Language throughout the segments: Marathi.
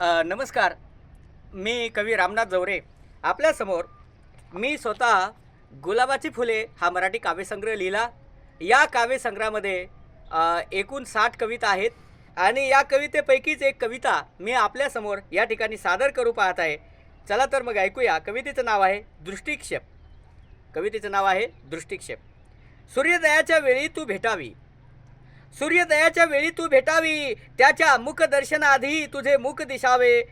नमस्कार. मी कवी रामनाथ जवरे. आपल्यासमोर मी स्वतः गुलाबाची फुले हा मराठी काव्यसंग्रह लिहिला. या काव्यसंग्रहामध्ये एकूण साठ कविता आहेत आणि या कवितेपैकीच एक कविता मी आपल्यासमोर या ठिकाणी सादर करू पाहत आहे. चला तर मग ऐकूया. कवितेचं नाव आहे दृष्टिक्षेप. कवितेचं नाव आहे दृष्टिक्षेप. सूर्योदयाच्या वेळी तू भेटावी. सूर्योदयाच्या वेळी तू भेटावी. त्याच्या मुखदर्शनाआधी तुझे मुख दिसावे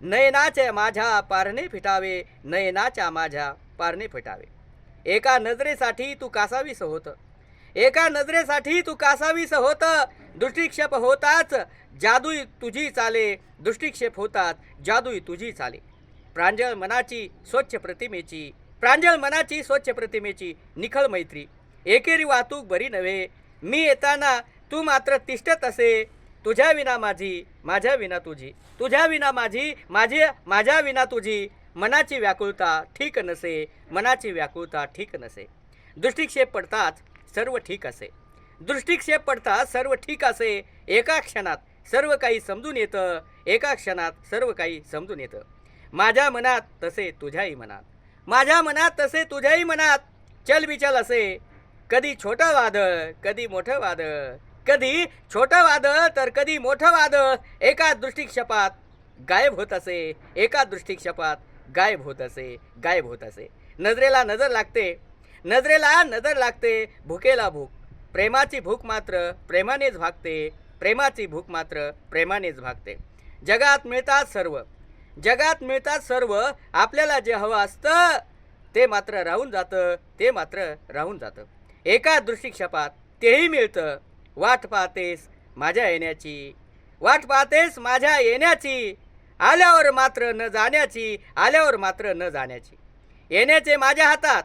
नयनाच्या माझ्या पारणे फिटावे. नयनाच्या माझ्या पारणे फिटावे. एका नजरेसाठी तू कासावीस होत. एका नजरेसाठी तू कासावीस होत. दृष्टिक्षेप होताच. जादूई तुझी चाले. दृष्टिक्षेप होतात. जादूई तुझी चाले. प्रांजळ मनाची स्वच्छ प्रतिमेची. प्रांजळ मनाची स्वच्छ प्रतिमेची निखळ मैत्री. एकेरी वाहतूक बरी नव्हे. मी येताना तू मात्र तिष्ठत असे. तुझ्या विना माझी माझ्या विना तुझी. तुझ्या विना माझी माझी माझ्या विना तुझी. मनाची व्याकुळता ठीक नसे. मनाची व्याकुळता ठीक नसे. दृष्टिक्षेप पडताच सर्व ठीक असे. दृष्टिक्षेप पडताच सर्व ठीक असे. एका क्षणात सर्व काही समजून येतं. एका क्षणात सर्व काही समजून येतं. माझ्या मनात तसे तुझ्याही मनात. माझ्या मनात तसे तुझ्याही मनात. चल बिचल असे. कधी छोटं वादळ कधी मोठं वादळ. कधी छोटं वादळ तर कधी मोठं वादळ. एका दृष्टिक्षेपात गायब होत असे. एका दृष्टिक्षेपात गायब होत असे. गायब होत असे. नजरेला नजर लागते. नजरेला नजर लागते. भुकेला भूक. प्रेमाची भूक मात्र प्रेमानेच भागते. प्रेमाची भूक मात्र प्रेमानेच भागते. जगात मिळतात सर्व. जगात मिळतात सर्व. आपल्याला जे हवं असतं ते मात्र राहून जातं. ते मात्र राहून जातं. एका दृष्टिक्षेपात तेही मिळतं. वाट पाहतेस माझ्या येण्याची. वाट पाहतेस माझ्या येण्याची. आल्यावर मात्र न जाण्याची आल्यावर मात्र न जाण्याची. येण्याचे माझ्या हातात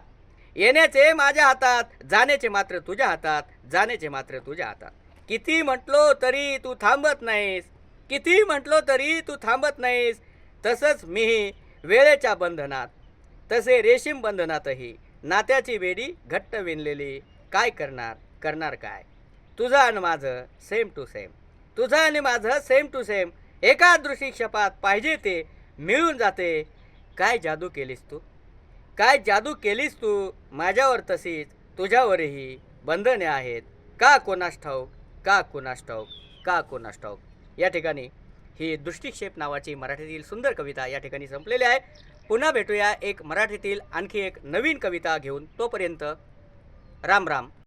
येण्याचे माझ्या हातात जाण्याचे मात्र तुझ्या हातात जाण्याचे मात्र तुझ्या हातात. किती म्हटलो तरी तू थांबत नाहीस किती म्हटलो तरी तू थांबत नाहीस. तसंच मीही वेळेच्या बंधनात तसे रेशीम बंधनातही नात्याची वेडी घट्ट विणलेली. काय करणार करणार काय? तुझं आणि माझं सेम टू सेम तुझं आणि माझं सेम टू सेम एका दृष्टिक्षेपात पाहिजे ते मिळून जाते. काय जादू केलीस तू? काय जादू केलीस तू? माझ्यावर तशीच तुझ्यावरही बंधने आहेत. का कोणास ठाऊक? का कोणास ठाऊक? का कोणास ठाऊक? या ठिकाणी ही दृष्टिक्षेप नावाची मराठीतील सुंदर कविता या ठिकाणी संपलेली आहे. पुन्हा भेटूया एक मराठीतील आणखी एक नवीन कविता घेऊन. तोपर्यंत राम राम.